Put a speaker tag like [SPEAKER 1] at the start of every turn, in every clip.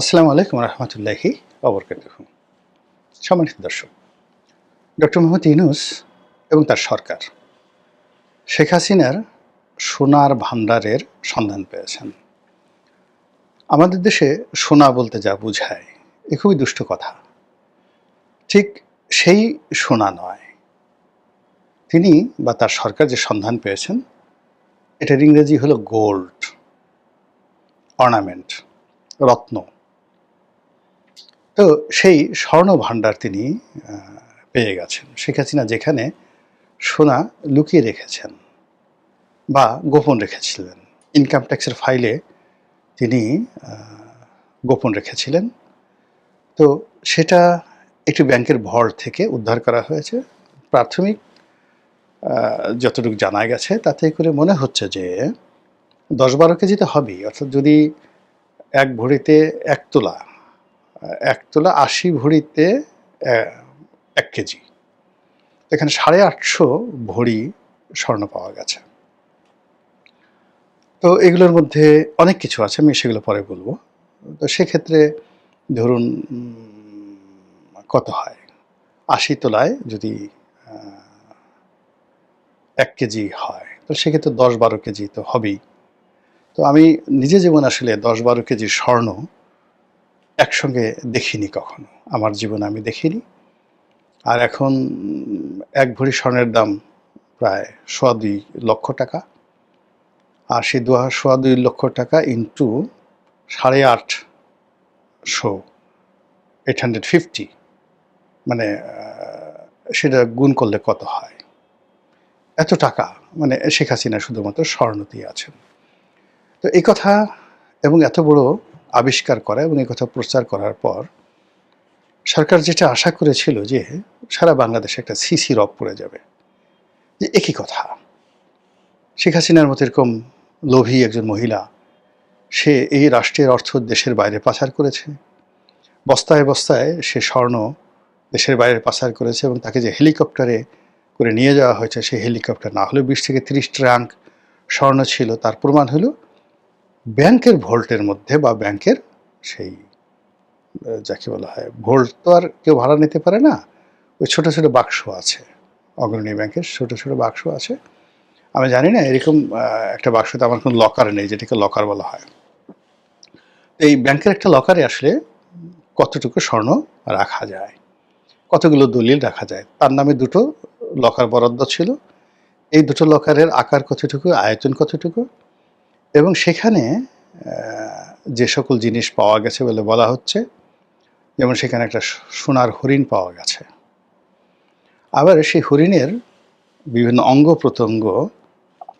[SPEAKER 1] আসসালামু আলাইকুম রহমতুল্লাহি অবরকাত সম্মানিত দর্শক, ডক্টর মোহাম্মদ ইউনুস এবং তার সরকার শেখ হাসিনার সোনার ভাণ্ডারের সন্ধান পেয়েছেন। আমাদের দেশে সোনা বলতে যা বোঝায়, এ খুবই দুষ্ট কথা। ঠিক সেই সোনা নয়। তিনি বা তার সরকার যে সন্ধান পেয়েছেন, এটার ইংরেজি হলো গোল্ড, অর্নামেন্ট, রত্ন। তো সেই স্বর্ণ ভাণ্ডার তিনি পেয়ে গেছেন। শেখ হাসিনা যেখানে সোনা লুকিয়ে রেখেছেন বা গোপন রেখেছিলেন ইনকাম ট্যাক্সের ফাইলে তিনি গোপন রেখেছিলেন। তো সেটা একটি ব্যাংকের ভর থেকে উদ্ধার করা হয়েছে। প্রাথমিক যতটুকু জানা গেছে, তাতে করে মনে হচ্ছে যে দশ বারো কেজি তো হবেই। অর্থাৎ যদি এক ভরিতে এক তোলা এক তোলা আশি ভরিতে এক কেজি। এখানে সাড়ে আটশো ভরি স্বর্ণ পাওয়া গেছে। তো এগুলোর মধ্যে অনেক কিছু আছে, আমি সেগুলো পরে বলব। তো সেক্ষেত্রে ধরুন কত হয়? আশি তোলায় যদি এক কেজি হয়, তো সেক্ষেত্রে দশ বারো কেজি তো হবেই। তো আমি নিজে যেমন আসলে দশ বারো কেজি স্বর্ণ একসঙ্গে দেখিনি কখনো। আমার জীবনে আমি দেখিনি। আর এখন এক ভরি স্বর্ণের দাম প্রায় সোয়া দুই লক্ষ টাকা। আর সেই দু সোয়া দুই লক্ষ টাকা ইন্টু সাড়ে আট শো এইট হান্ড্রেড ফিফটি মানে সেটা গুণ করলে কত হয়? এত টাকা। মানে শেখ হাসিনা শুধুমাত্র স্বর্ণ দিয়ে আছেন। তো এই কথা এবং এত বড় আবিষ্কার করা এবং এই কথা প্রচার করার পর সরকার যেটা আশা করেছিল যে সারা বাংলাদেশে একটা সিসি রব পড়ে যাবে। যে একই কথা। শেখ হাসিনার মতো এরকম লোভী একজন মহিলা, সে এই রাষ্ট্রের অর্থ দেশের বাইরে পাচার করেছে। বস্তায় বস্তায় সে স্বর্ণ দেশের বাইরে পাচার করেছে এবং তাকে যে হেলিকপ্টারে করে নিয়ে যাওয়া হয়েছে, সেই হেলিকপ্টার না হলেও বিশ থেকে তিরিশ ট্রাঙ্ক স্বর্ণ ছিল। তার প্রমাণ হলো ব্যাংকের ভোল্টের মধ্যে বা ব্যাংকের সেই যাকে বলা হয়, ভোল্ট তো আর কেউ ভাড়া নিতে পারে না। ওই ছোটো ছোটো বাক্স আছে, অগ্রণী ব্যাংকের ছোটো ছোটো বাক্স আছে। আমি জানি না, এরকম একটা বাক্সতে আমার কোনো লকার নেই, যেটাকে লকার বলা হয়। এই ব্যাংকের একটা লকারে আসলে কতটুকু স্বর্ণ রাখা যায়, কতগুলো দলিল রাখা যায়, তার নামে দুটো লকার বরাদ্দ ছিল। এই দুটো লকারের আকার কতটুকু, আয়তন কতটুকু এবং সেখানে যে সকল জিনিস পাওয়া গেছে বলে বলা হচ্ছে, যেমন সেখানে একটা সোনার হরিণ পাওয়া গেছে। আবার সেই হরিণের বিভিন্ন অঙ্গ প্রত্যঙ্গ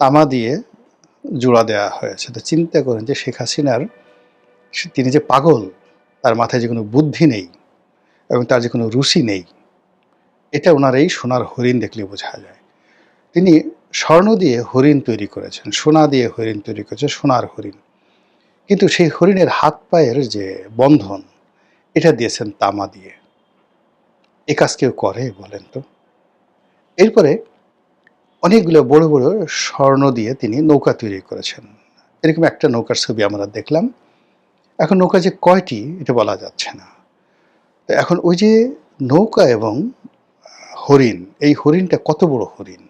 [SPEAKER 1] তামা দিয়ে জোড়া দেওয়া হয়েছে। তো চিন্তা করেন যে শেখ হাসিনার তিনি যে পাগল, তার মাথায় যে কোনো বুদ্ধি নেই এবং তার যে কোনো রুচি নেই, এটা ওনার এই সোনার হরিণ দেখলে বোঝা যায়। তিনি স্বর্ণ দিয়ে হরিণ তৈরি করেছেন, সোনা দিয়ে হরিণ তৈরি করেছে সোনার হরিণ। কিন্তু সেই হরিণের হাত পায়ের যে বন্ধন, এটা দিয়েছেন তামা দিয়ে। এ কাজ কেউ করে বলেন তো? এরপরে অনেকগুলো বড় বড় স্বর্ণ দিয়ে তিনি নৌকা তৈরি করেছেন। এরকম একটা নৌকার ছবি আমরা দেখলাম। এখন নৌকা যে কয়টি, এটা বলা যাচ্ছে না। তো এখন ওই যে নৌকা এবং হরিণ, এই হরিণটা কত বড় হরিণ?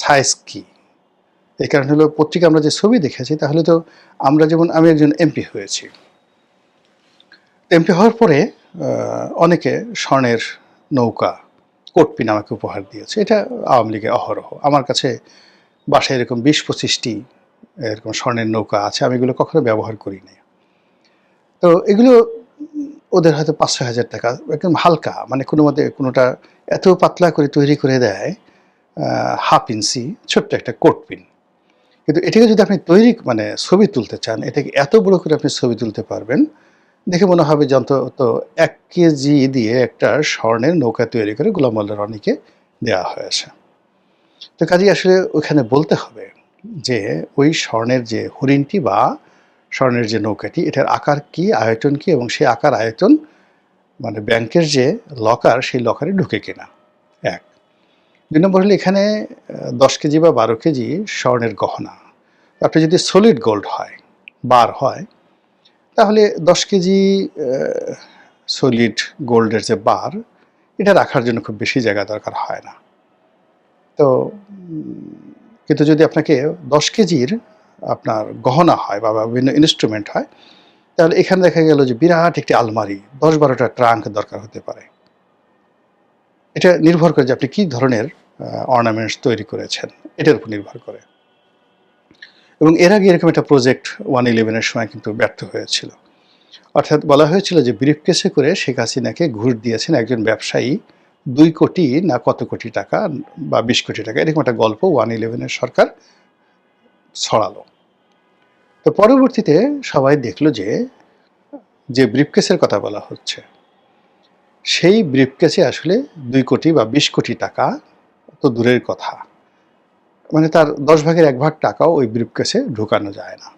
[SPEAKER 1] সাইজ কি এই কারণে হলো পত্রিকা আমরা যে ছবি দেখেছি, তাহলে তো আমরা যেমন আমি একজন এমপি হয়েছি। এমপি হওয়ার পরে অনেকে স্বর্ণের নৌকা কোটপিন আমাকে উপহার দিয়েছে। এটা আওয়ামী লীগের অহরহ। আমার কাছে বাসায় এরকম বিশ পঁচিশটি এরকম স্বর্ণের নৌকা আছে, আমি এগুলো কখনো ব্যবহার করি না তো এগুলো ওদের হয়তো পাঁচশো হাজার টাকা, একদম হালকা মানে কোনো মতে কোনোটা এত পাতলা করে তৈরি করে দেয় হাফ ইঞ্চি ছোট্ট একটা কোট পিন কিন্তু এটাকে যদি আপনি তৈরি মানে ছবি তুলতে চান, এটাকে এত বড় করে আপনি ছবি তুলতে পারবেন, দেখে মনে হবে যে অন্তত এক কেজি দিয়ে একটা স্বর্ণের নৌকা তৈরি করে গোলাম আল্লাহ রনিকে দেওয়া হয়েছে। তো কাজে আসলে ওখানে বলতে হবে যে, ওই স্বর্ণের যে হরিণটি বা স্বর্ণের যে নৌকাটি, এটার আকার কি, আয়তন কি, এবং সেই আকার আয়তন মানে ব্যাংকের যে লকার সেই লকারে ঢুকে কিনা। দুই নম্বর হলো এখানে দশ কেজি বা বারো কেজি স্বর্ণের গহনা। আপনি যদি সলিড গোল্ড হয়, বার হয়, তাহলে দশ কেজি সলিড গোল্ডের যে বার, এটা রাখার জন্য খুব বেশি জায়গা দরকার হয় না। তো কিন্তু যদি আপনাকে দশ কেজির আপনার গহনা হয় বা বিভিন্ন ইনস্ট্রুমেন্ট হয়, তাহলে এখানে দেখা গেল যে বিরাট একটি আলমারি, দশ বারোটা ট্রাঙ্ক দরকার হতে পারে। এটা নির্ভর করে যে আপনি কী ধরনের অর্নামেন্টস তৈরি করেছেন। এটার উপর নির্ভর করে। এবং এর আগে এরকম একটা প্রজেক্ট ওয়ান ইলেভেনের সময় কিন্তু ব্যর্থ হয়েছিল। অর্থাৎ বলা হয়েছিল যে ব্রিফকেসে করে শেখ হাসিনাকে ঘুষ দিয়েছেন একজন ব্যবসায়ী, দুই কোটি না কত কোটি টাকা বা বিশ কোটি টাকা, এরকম একটা গল্প ওয়ান ইলেভেনের সরকার ছড়ালো। তো পরবর্তীতে সবাই দেখল যে যে ব্রিফকেসের কথা বলা হচ্ছে, সেই ব্রিফকেসে আসলে দুই কোটি বা বিশ কোটি টাকা তো দূরের কথা। মানে তার দশ ভাগের এক ভাগ টাকাও ওই ব্রিফকেসে ঢুকানো যায় না।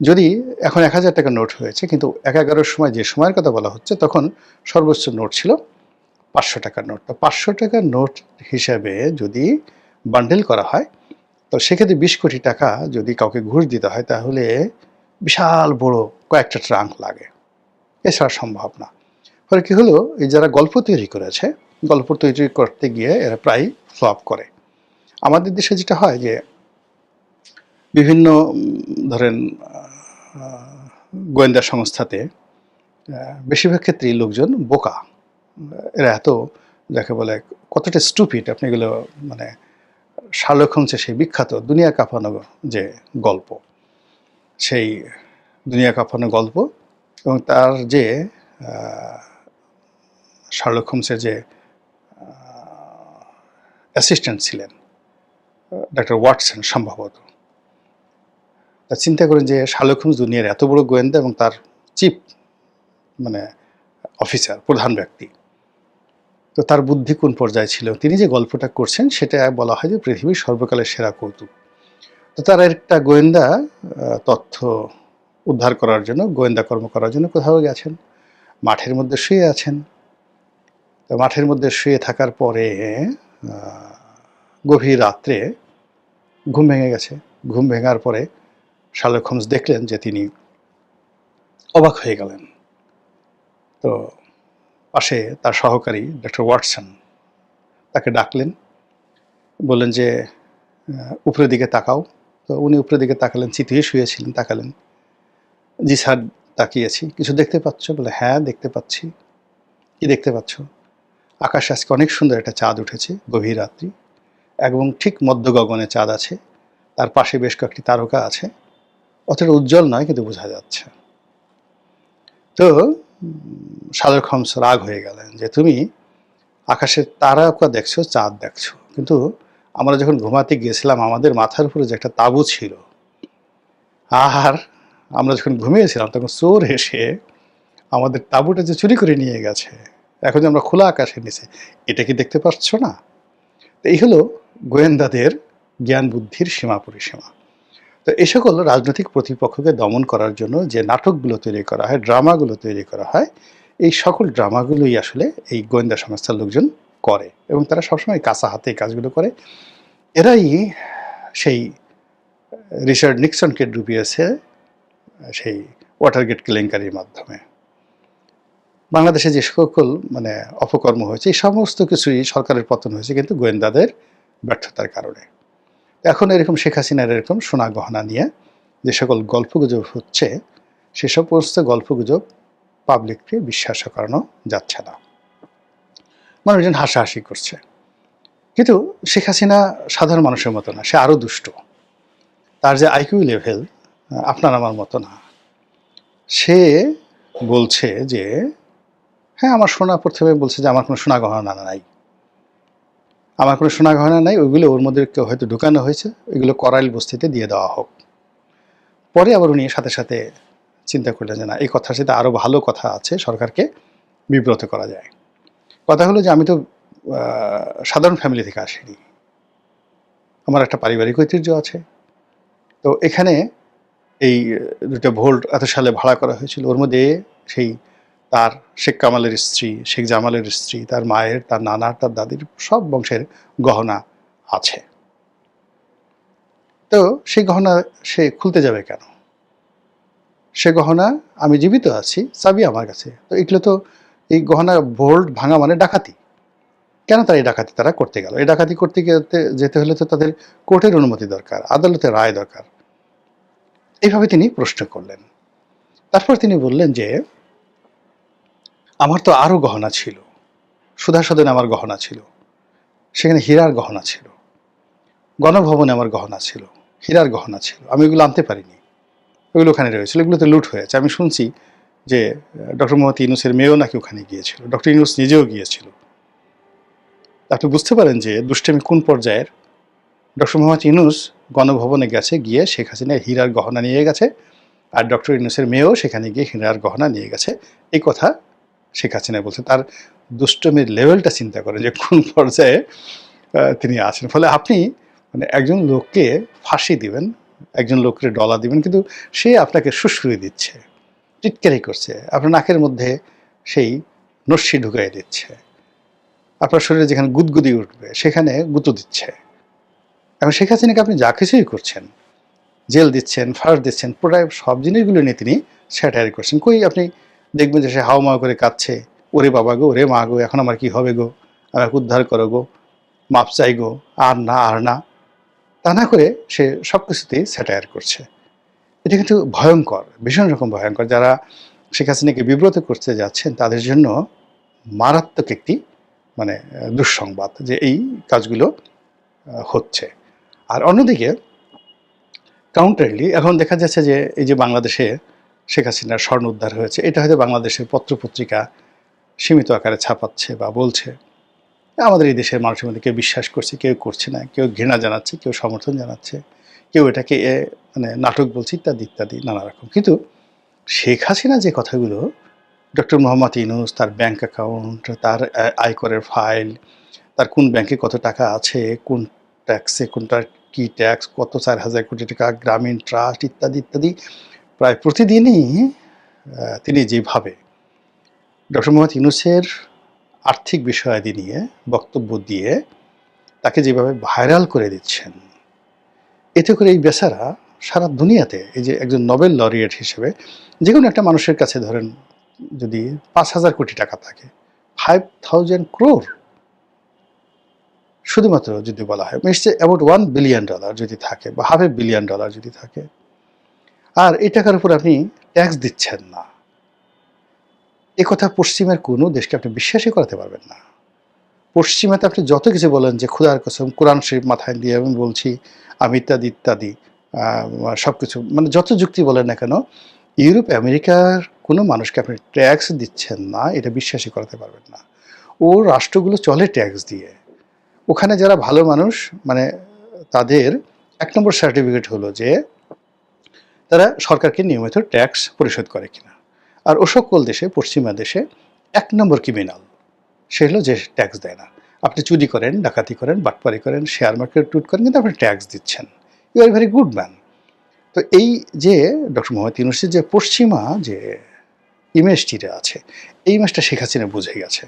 [SPEAKER 1] যদি এখন এক হাজার টাকা নোট হয়েছে, কিন্তু এক এগারোর সময় যে সময়ের কথা বলা হচ্ছে, তখন সর্বোচ্চ নোট ছিল পাঁচশো টাকার নোট। তো পাঁচশো টাকার নোট হিসাবে যদি বান্ডেল করা হয়, তো সেক্ষেত্রে বিশ কোটি টাকা যদি কাউকে ঘুষ দিতে হয়, তাহলে বিশাল বড় কয়েকটা ট্রাঙ্ক লাগে। এছাড়া সম্ভব না। ফলে কী হলো, এই যারা গল্প তৈরি করেছে গল্প তৈরি করতে গিয়ে এরা প্রায় ফ্লপ করে। আমাদের দেশে যেটা হয় যে, বিভিন্ন ধরেন গোয়েন্দা সংস্থাতে বেশিরভাগ ক্ষেত্রেই লোকজন বোকা। এরা এত, যাকে বলে, কতটা স্টুপিড আপনি এগুলো মানে শার্লক হোমসের সেই বিখ্যাত দুনিয়া কাঁপানো যে গল্প, সেই দুনিয়া কাঁপানো গল্প এবং তার যে শার্লক হোমসের যে অ্যাসিস্ট্যান্ট ছিলেন ডক্টর ওয়াটসন সম্ভবত। তা চিন্তা করেন যে শার্লক হোমস দুনিয়ার এত বড় গোয়েন্দা এবং তার চিফ মানে অফিসার, প্রধান ব্যক্তি। তো তার বুদ্ধি কোন পর্যায়ে ছিল? তিনি যে গল্পটা করছেন, সেটা বলা হয় যে পৃথিবীর সর্বকালের সেরা কৌতুক। তো তার একটা গোয়েন্দা তথ্য উদ্ধার করার জন্য, গোয়েন্দা কর্ম করার জন্য কোথাও গেছেন? মাঠের মধ্যে শুয়ে আছেন। তো মাঠের মধ্যে শুয়ে থাকার পরে গভীর রাত্রে ঘুম ভেঙে গেছে। ঘুম ভেঙার পরে শার্লক হোমস দেখলেন যে তিনি অবাক হয়ে গেলেন। তো পাশে তার সহকারী ডক্টর ওয়াটসন তাকে ডাকলেন। বললেন যে উপরের দিকে তাকাও। তো উনি উপরের দিকে তাকালেন, চিতিয়ে শুয়েছিলেন, তাকালেন। জি স্যার, তাকিয়েছি। কিছু দেখতে পাচ্ছ? বলে হ্যাঁ দেখতে পাচ্ছি। কি দেখতে পাচ্ছ? আকাশে আজকে অনেক সুন্দর একটা চাঁদ উঠেছে, গভীর রাত্রি এবং ঠিক মধ্য গগনে চাঁদ আছে, তার পাশে বেশ কয়েকটি তারকা আছে। অতটা উজ্জ্বল নয়, কিন্তু বোঝা যাচ্ছে। তো শালক হোমস রাগ হয়ে গেলেন যে, তুমি আকাশের তারকা দেখছ, চাঁদ দেখছ। কিন্তু আমরা যখন ঘুমাতে গিয়েছিলাম, আমাদের মাথার উপরে যে একটা তাঁবু ছিল, আর আমরা যখন ঘুমিয়েছিলাম, তখন চোর এসে আমাদের তাঁবুটা যে চুরি করে নিয়ে গেছে এখন যে আমরা খোলা আকাশের নিচে, এটা কি দেখতে পাচ্ছ না? তো এই হলো গোয়েন্দাদের জ্ঞান বুদ্ধির সীমা পরিসীমা। তো এই সকল রাজনৈতিক প্রতিপক্ষকে দমন করার জন্য যে নাটকগুলো তৈরি করা হয়, ড্রামাগুলো তৈরি করা হয়, এই সকল ড্রামাগুলোই আসলে এই গোয়েন্দা সংস্থার লোকজন করে এবং তারা সবসময় কাঁচা হাতে কাজগুলো করে। এরাই সেই রিচার্ড নিক্সনকে ডুবিয়েছে সেই ওয়াটারগেট কেলেঙ্কারির মাধ্যমে। বাংলাদেশে যে সকল মানে অপকর্ম হয়েছে, এই সমস্ত কিছুই সরকারের পতন হয়েছে কিন্তু গোয়েন্দাদের ব্যর্থতার কারণে। এখন এরকম শেখ হাসিনার এরকম সোনা গহনা নিয়ে যে সকল গল্পগুজব হচ্ছে, সে সমস্ত গল্পগুজব পাবলিককে বিশ্বাস করানো যাচ্ছে না। মানুষজন হাসাহাসি করছে। কিন্তু শেখ হাসিনা সাধারণ মানুষের মতো না, সে আরও দুষ্ট। তার যে আইকিউ লেভেল আপনার আমার মতো না। সে বলছে যে হ্যাঁ আমার সোনা প্রথমে বলছে যে আমার কোনো সোনা গহনা নাই। আমার কোনো সোনা গহনা নাই, ওইগুলো ওর মধ্যে কেউ হয়তো ঢুকানো হয়েছে, ওইগুলো করাইল বস্তিতে দিয়ে দেওয়া হোক। পরে আবার উনি সাথে সাথে চিন্তা করলেন যে না, এই কথার সাথে আরও ভালো কথা আছে, সরকারকে বিব্রত করা যায়। কথা হলো যে আমি তো সাধারণ ফ্যামিলি থেকে আসিনি। আমার একটা পারিবারিক ঐতিহ্য আছে। তো এখানে এই দুটো ভোল্ট এত সালে ভাড়া করা হয়েছিল, ওর মধ্যে সেই তার শেখ কামালের স্ত্রী, শেখ জামালের স্ত্রী, তার মায়ের, তার নানার, তার দাদির সব বংশের গহনা আছে। তো সেই গহনা সে খুলতে যাবে কেন? সে গহনা আমি জীবিত আছি, চাবি আমার কাছে। তো এগুলো তো এই গহনা ভোল্ট ভাঙা মানে ডাকাতি। কেন তারা এই ডাকাতি তারা করতে গেল? এই ডাকাতি করতে যেতে যেতে হলে তো তাদের কোর্টের অনুমতি দরকার, আদালতের রায় দরকার। এইভাবে তিনি প্রশ্ন করলেন। তারপর তিনি বললেন যে আমার তো আরও গহনা ছিল। সুধা সদনে আমার গহনা ছিল। সেখানে হীরার গহনা ছিল। গণভবনে আমার গহনা ছিল। হীরার গহনা ছিল। আমি এগুলো আনতে পারিনি। ওইগুলো ওখানে রয়েছিল। এগুলোতে লুট হয়েছে। আমি শুনছি যে ডক্টর মোহাম্মদ ইউনুসের মেয়েও নাকি ওখানে গিয়েছিল। ডক্টর ইউনুস নিজেও গিয়েছিল। আপনি বুঝতে পারেন যে, দুষ্টামি কোন পর্যায়ের? ডক্টর মোহাম্মদ ইউনুস গণভবনে গেছে, গিয়ে শেখ হাসিনা হীরার গহনা নিয়ে গেছে। আর ডক্টর ইউনুসের মেয়েও সেখানে গিয়ে হীরার গহনা নিয়ে গেছে। এই কথা শেখ হাসিনা বলছে, তার দুষ্টমির লেভেলটা চিন্তা করেন যে কোন পর্যায়ে তিনি আছেন। ফলে আপনি মানে একজন লোককে ফাঁসি দিবেন, একজন লোককে ডলা দিবেন, কিন্তু সে আপনাকে সুশ্রুই দিচ্ছে, টিটকারি করছে, আপনার নাকের মধ্যে সেই নস্যি ঢুকাই দিচ্ছে, আপনার শরীরে যেখানে গুদগুদি উঠবে, সেখানে গুঁতো দিচ্ছে। এখন শেখ হাসিনাকে আপনি যা কিছুই করছেন, জেল দিচ্ছেন, ফাঁস দিচ্ছেন প্রায় সব জিনিসগুলো নিয়ে তিনি স্যাটায়ার করছেন। কই আপনি দেখবেন যে সে হাওয়া করে কাঁদছে, ওরে বাবা গো, ওরে মা গো, এখন আমার কি হবে গো? আমাকে উদ্ধার করো গো, মাপ চাই গো, আর না আর না। তা না করে সে সব কিছুতেই স্যাটায়ার করছে। এটা কিন্তু ভয়ঙ্কর, ভীষণ রকম ভয়ঙ্কর। যারা শেখ হাসিনাকে বিব্রত করতে যাচ্ছেন, তাদের জন্য মারাত্মক একটি মানে দুঃসংবাদ যে এই কাজগুলো হচ্ছে। আর অন্যদিকে কাউন্টারলি এখন দেখা যাচ্ছে যে এই যে বাংলাদেশে শেখ হাসিনার স্বর্ণ উদ্ধার হয়েছে। এটা হয়তো বাংলাদেশের পত্রপত্রিকা সীমিত আকারে ছাপাচ্ছে বা বলছে। আমাদের এই দেশের মানুষের মধ্যে কেউ বিশ্বাস করছে, কেউ করছে না, কেউ ঘৃণা জানাচ্ছে, কেউ সমর্থন জানাচ্ছে, কেউ এটাকে মানে নাটক বলছে, ইত্যাদি ইত্যাদি, নানা রকম। কিন্তু শেখ হাসিনা যে কথাগুলো, ডক্টর মোহাম্মদ ইনুস তার ব্যাংক অ্যাকাউন্ট, তার আয়করের ফাইল, তার কোন ব্যাংকে কত টাকা আছে, কোন ট্যাক্সে কোনটা কি ট্যাক্স, কত চার হাজার কোটি টাকা, গ্রামীণ ট্রাস্ট, ইত্যাদি ইত্যাদি প্রায় প্রতিদিনই তিনি যেভাবে ডক্টর মোহাম্মদ ইউনুসের আর্থিক বিষয়াদি নিয়ে বক্তব্য দিয়ে তাকে যেভাবে ভাইরাল করে দিচ্ছেন, এতে করে এই বেচারা সারা দুনিয়াতে এই যে একজন নোবেল লরিয়েট হিসেবে যে কোনো একটা মানুষের কাছে ধরেন যদি পাঁচ হাজার কোটি টাকা থাকে ফাইভ থাউজেন্ড ক্রোর শুধুমাত্র যদি বলা হয় means about one billion dollar যদি থাকে বা হাফ এ বিলিয়ন ডলার যদি থাকে আর এই টাকার উপর আপনি ট্যাক্স দিচ্ছেন না। এ কথা পশ্চিমের কোনো দেশকে আপনি বিশ্বাসই করাতে পারবেন না। পশ্চিমাতে আপনি যত কিছু বলেন যে ক্ষুধার কসম, কোরআন শরীফ মাথায় দিয়ে আমি বলছি, আমি ইত্যাদি ইত্যাদি সব কিছু মানে যত যুক্তি বলেন না কেন, ইউরোপ, আমেরিকার কোনো মানুষকে আপনি ট্যাক্স দিচ্ছেন না, এটা বিশ্বাসই করাতে পারবেন না। ও রাষ্ট্রগুলো চলে ট্যাক্স দিয়ে। ওখানে যারা ভালো মানুষ মানে তাদের এক নম্বর সার্টিফিকেট হলো যে তারা সরকারকে নিয়মিত ট্যাক্স পরিশোধ করে কিনা। আর ও সকল দেশে, পশ্চিমা দেশে এক নম্বর ক্রিমিনাল সে হলো যে ট্যাক্স দেয় না। আপনি চুরি করেন, ডাকাতি করেন, বাটপারি করেন শেয়ার মার্কেট টুট করেন, কিন্তু আপনি ট্যাক্স দিচ্ছেন। You are very good man তো এই যে ডক্টর মোহাম্মদ ইউনুসের যে পশ্চিমা যে ইমেজটিতে আছে, এই ইমেজটা শেখ হাসিনা বুঝে গেছে।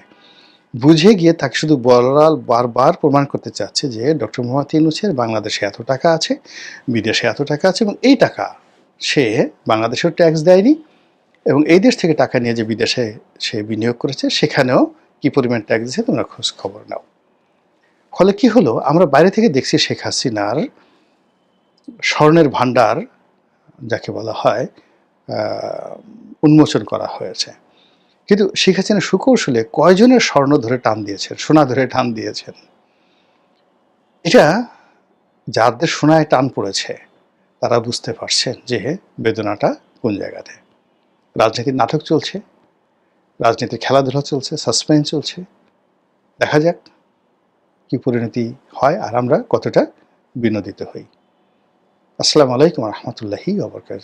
[SPEAKER 1] বুঝে গিয়ে তাকে শুধু বলাল বারবার প্রমাণ করতে চাচ্ছে যে ডক্টর মোহাম্মদ ইউনুসের বাংলাদেশে এত টাকা আছে, বিদেশে এত টাকা আছে এবং এই টাকা সে বাংলাদেশেও ট্যাক্স দেয়নি এবং এই দেশ থেকে টাকা নিয়ে যে বিদেশে সে বিনিয়োগ করেছে, সেখানেও কি পরিমাণ ট্যাক্স দিচ্ছে তোমরা খোঁজ খবর নাও। ফলে কি হলো? আমরা বাইরে থেকে দেখছি শেখ হাসিনার স্বর্ণের ভাণ্ডার, যাকে বলা হয় উন্মোচন করা হয়েছে। কিন্তু শেখ হাসিনা সুকৌশলে কয়জনের স্বর্ণ ধরে টান দিয়েছেন, সোনা ধরে টান দিয়েছেন? এটা যাদের সোনায় টান পড়েছে তারা বুঝতে পারছেন যে বেদনাটা কোন জায়গাতে। রাজনীতির নাটক চলছে, রাজনীতির খেলাধুলা চলছে সাসপেন্স চলছে। দেখা যাক কি পরিণতি হয় আর আমরা কতটা বিনোদিত হই। আসসালামু আলাইকুম রহমতুল্লাহি আবরকাত